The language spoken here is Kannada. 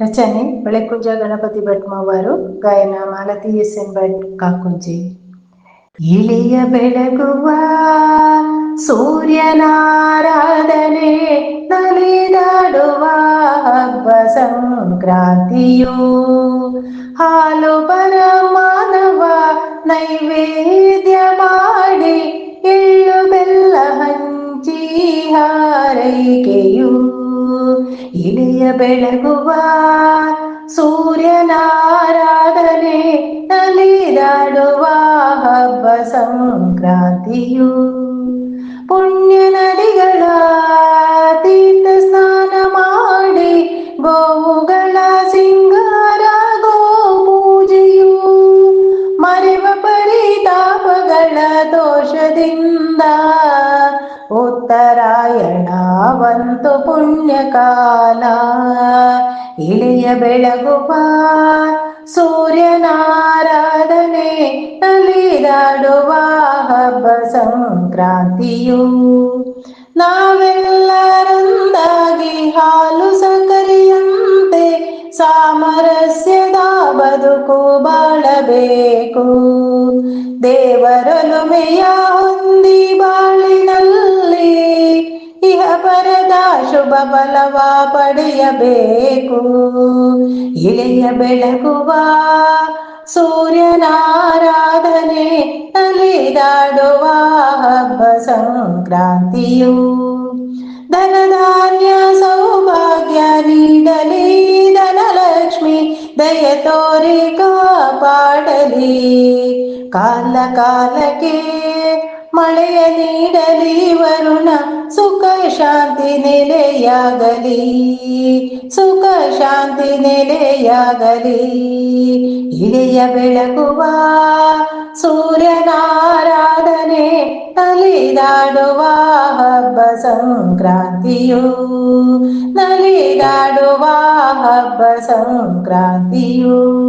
ರಚನೆ ಬೆಳಕುಂಜ ಗಣಪತಿ ಭಟ್ ಅವರು ಗಾಯನ ಮಾಲತಿ ಎಸ್ ಎನ್ ಭಟ್ ಕಾಕುಂಜಿ ಇಳಿಯ ಬೆಳಗುವ ಸೂರ್ಯನಾರಾಧನೆ ನಲಿದಾಡುವ ಹಬ್ಬ ಸಂಕ್ರಾಂತಿಯು ಹಾಲು ಪರಮಾನವ ನೈವೇದ್ಯ ಮಾಡಿ ಎಳ್ಳು ಬೆಲ್ಲ ಹಂಚಿ ಹಾರೈಕೆಯು ಇಳಿಯ ಬೆಳಗುವ ಸೂರ್ಯನಾರಾಧನೆ ನಲಿದಾಡುವ ಹಬ್ಬ ಸಂಕ್ರಾಂತಿಯು ಪುಣ್ಯ ನದಿಗಳ ತೀರ್ಥ ಸ್ನಾನ ಮಾಡಿ ಗೋವುಗಳ ಸಿಂಗಾರ ಗೋ ಪೂಜೆಯು ಮರೆವ ಪರಿತಾಪಗಳ ದೋಷದಿಂದ ಉತ್ತರಾಯಣ ಬಂತು ಪುಣ್ಯಕಾಲ. ಇಳಿಯ ಬೆಳಗುವ ಸೂರ್ಯನಾರಾಧನೆ ನಲಿದಾಡುವ ಹಬ್ಬ ಸಂಕ್ರಾಂತಿಯು. ನಾವೆಲ್ಲರೊಂದಾಗಿ ಹಾಲು ಸಕರಿಯಂತೆ ಸಾಮರಸ್ಯದ ಬದುಕು ಬಾಳಬೇಕು. ದೇವರೊಲುಮೆಯ ಹೊಂದಿ ಬಾಳಿನಲ್ಲಿ ಶುಭ ಬಲವ ಪಡೆಯಬೇಕು. ಇಳೆಯ ಬೆಳಗುವ ಸೂರ್ಯನಾರಾಧನೆ ನಲಿದಾಡುವ ಹಬ್ಬ ಸಂಕ್ರಾಂತಿಯು. ಧನಧಾನ್ಯ ಸೌಭಾಗ್ಯ ನೀಡಲಿ, ಧನಲಕ್ಷ್ಮಿ ದಯ ತೋರಿ ಕಾಪಾಡಲಿ. ಕಾಲ ಕಾಲಕ್ಕೆ ಮಳೆಯ ನೀಡಲಿ, ವರುಣ ಸುಖ ಶಾಂತಿ ನೆಲೆಯಾಗಲಿ ಸುಖ ಶಾಂತಿ ನೆಲೆಯಾಗಲಿ. ಇಳೆಯ ಬೆಳಗುವ ಸೂರ್ಯನಾರಾಧನೆ ನಲಿದಾಡುವ ಹಬ್ಬ ಸಂಕ್ರಾಂತಿಯು ನಲಿದಾಡುವ ಹಬ್ಬ ಸಂಕ್ರಾಂತಿಯು.